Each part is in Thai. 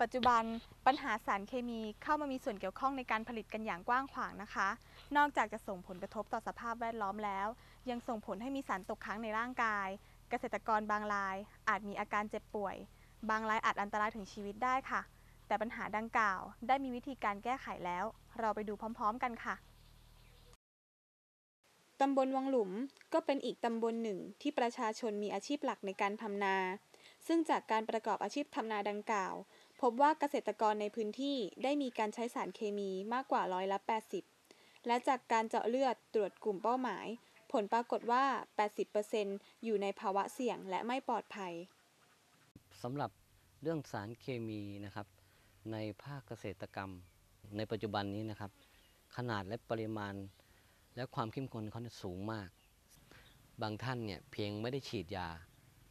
ปัจจุบันปัญหาสารเคมีเข้ามามีส่วนเกี่ยวข้องในการผลิตกันอย่างกว้างขวางนะคะ นอกจากจะส่งผลกระทบต่อสภาพแวดล้อมแล้ว ยังส่งผลให้มีสารตกค้างในร่างกาย เกษตรกรบางราย อาจมีอาการเจ็บป่วย บางรายอาจอันตรายถึงชีวิตได้ค่ะ แต่ปัญหาดังกล่าวได้มีวิธีการแก้ไขแล้ว เราไปดูพร้อม ๆ กันค่ะตำบลวังหลุมก็เป็นอีกตำบลหนึ่งที่ประชาชนมีอาชีพหลักในการทำนา ซึ่งจากการประกอบอาชีพทำนาดังกล่าว พบว่าเกษตรกรในพื้นที่ได้มีการใช้สารเคมีมากกว่าร้อยละ 80 และจากการเจาะเลือดตรวจกลุ่มเป้าหมาย ผลปรากฏว่า 80%อยู่ในภาวะเสี่ยงและไม่ปลอดภัยสำหรับเรื่องสารเคมีนะครับ ในภาคเกษตรกรรม ในปัจจุบันนี้นะครับ ขนาดและปริมาณ และความเข้มข้นเขาสูงมาก บางท่านเนี่ยเพียงไม่ได้ฉีดยา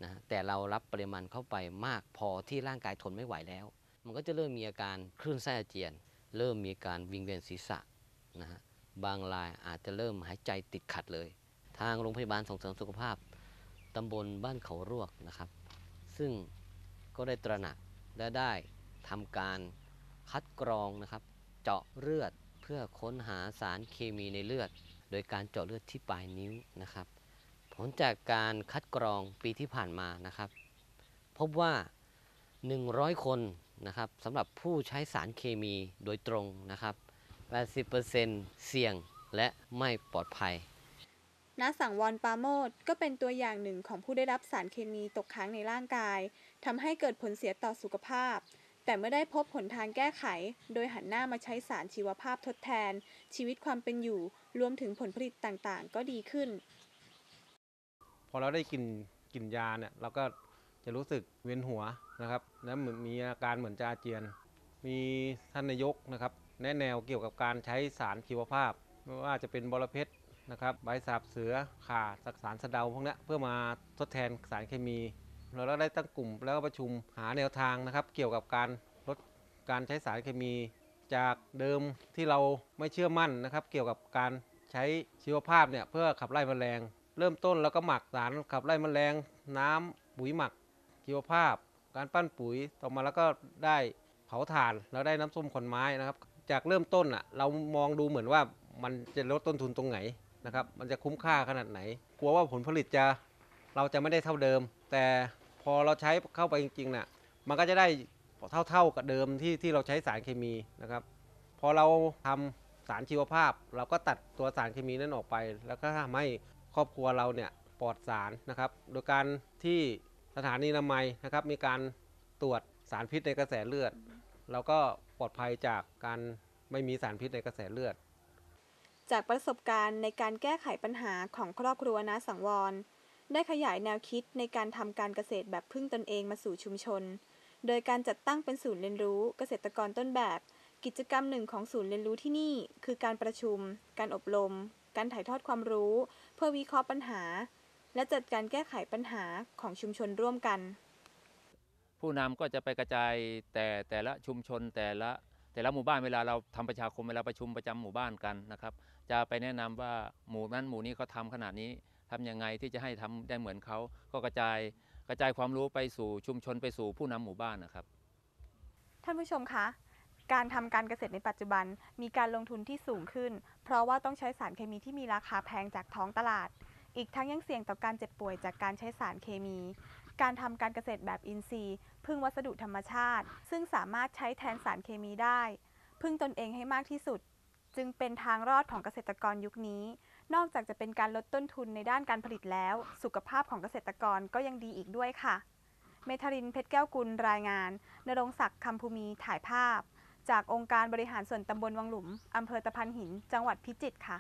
นะแต่เรารับปริมาณเข้าไปมากพอที่ร่างกายทนไม่ไหวแล้ว มันก็จะเริ่มมีอาการคลื่นไส้อาเจียน เริ่มมีการวิงเวียนศีรษะนะฮะบางรายอาจจะเริ่มหายใจติดขัดเลย ทางโรงพยาบาลส่งเสริมสุขภาพตำบลบ้านเขารวกนะครับ ซึ่งก็ได้ตระหนักและได้ทำการคัดกรองนะครับ เจาะเลือดเพื่อค้นหาสารเคมีในเลือด โดยการเจาะเลือดที่ปลายนิ้วนะครับ ผลจากการคัดกรองปีที่ผ่านมานะครับ พบว่า 100 คน นะครับสำหรับผู้ใช้สารเคมีโดยตรงนะครับ 80%เสี่ยงและไม่ปลอดภัยณสังวรปราโมดก็เป็นตัวอย่างหนึ่งของผู้ได้รับสารเคมีตกค้างในร่างกายทำให้เกิดผลเสียต่อสุขภาพ แต่เมื่อได้พบหนทางแก้ไข โดยหันหน้ามาใช้สารชีวภาพทดแทน ชีวิตความเป็นอยู่ รวมถึงผลผลิตต่างๆ ก็ดีขึ้น พอเราได้กลิ่นกลิ่นยาเนี่ยเราก็จะรู้สึกเวียนหัว นะครับและเหมือนมีอาการเหมือนจะอาเจียน มีท่านนายกนะครับ แนะแนวเกี่ยวกับการใช้สารชีวภาพ ไม่ว่าจะเป็นบรเพชรนะครับใบสาบเสือข่าสักสารสะเดาพวกนี้เพื่อมาทดแทนสารเคมี เราได้ตั้งกลุ่มแล้วก็ประชุมหาแนวทางนะครับ เกี่ยวกับการลดการใช้สารเคมี จากเดิมที่เราไม่เชื่อมั่นนะครับ เกี่ยวกับการใช้ชีวภาพเนี่ยเพื่อขับไล่แมลง เริ่มต้นแล้วก็หมักสารขับไล่แมลง น้ำปุ๋ยหมักชีวภาพ การปั้นปุ๋ยต่อมาแล้วก็ได้เผาถ่านแล้วได้น้ำส้มขอนไม้นะครับ จากเริ่มต้นอะเรามองดูเหมือนว่ามันจะลดต้นทุนตรงไหนนะครับ มันจะคุ้มค่าขนาดไหน กลัวว่าผลผลิตจะเราจะไม่ได้เท่าเดิม แต่พอเราใช้เข้าไปจริงๆน่ะมันก็จะได้เท่าๆกับเดิมที่ที่เราใช้สารเคมีนะครับ พอเราทำสารชีวภาพ เราก็ตัดตัวสารเคมีนั้นออกไป แล้วก็ทำให้ครอบครัวเราเนี่ยปลอดสารนะครับ โดยการที่ ถานีนามัยนะครับ มีการตรวจสารพิษในกระแสเลือด เราก็ปลอดภัยจากการไม่มีสารพิษในกระแสเลือด จากประสบการณ์ในการแก้ไขปัญหาของครอบครัวนาสังวร ได้ขยายแนวคิดในการทำการเกษตรแบบพึ่งตนเองมาสู่ชุมชน โดยการจัดตั้งเป็นศูนย์เรียนรู้เกษตรกรต้นแบบ กิจกรรมหนึ่งของศูนย์เรียนรู้ที่นี่ คือการประชุม การอบรม การถ่ายทอดความรู้ เพื่อวิเคราะห์ปัญหา และจัดการแก้ไขปัญหาของชุมชนร่วมกัน ผู้นำก็จะไปกระจายแต่แต่ละชุมชนแต่ละแต่ละหมู่บ้านเวลาเราทำประชาคมเวลาประชุมประจำหมู่บ้านกันนะครับ จะไปแนะนำว่าหมู่นั้นหมู่นี้เขาทำขนาดนี้ทำยังไงที่จะให้ทำได้เหมือนเขาก็กระจายกระจายความรู้ไปสู่ชุมชนไปสู่ผู้นำหมู่บ้านนะครับ ท่านผู้ชมคะการทำการเกษตรในปัจจุบันมีการลงทุนที่สูงขึ้น เพราะว่าต้องใช้สารเคมีที่มีราคาแพงจากท้องตลาด อีกทั้งยังเสี่ยงต่อการเจ็บป่วยจากการใช้สารเคมี การทำการเกษตรแบบอินทรีย์ พึ่งวัสดุธรรมชาติ ซึ่งสามารถใช้แทนสารเคมีได้ พึ่งตนเองให้มากที่สุด จึงเป็นทางรอดของเกษตรกรยุคนี้ นอกจากจะเป็นการลดต้นทุนในด้านการผลิตแล้ว สุขภาพของเกษตรกรก็ยังดีอีกด้วยค่ะ เมทารินเพชรแก้วกุลรายงานนรงศักดิ์คำภูมิถ่ายภาพ จากองค์การบริหารส่วนตำบลวังหลุมอำเภอตะพันหิน จังหวัดพิจิตรค่ะ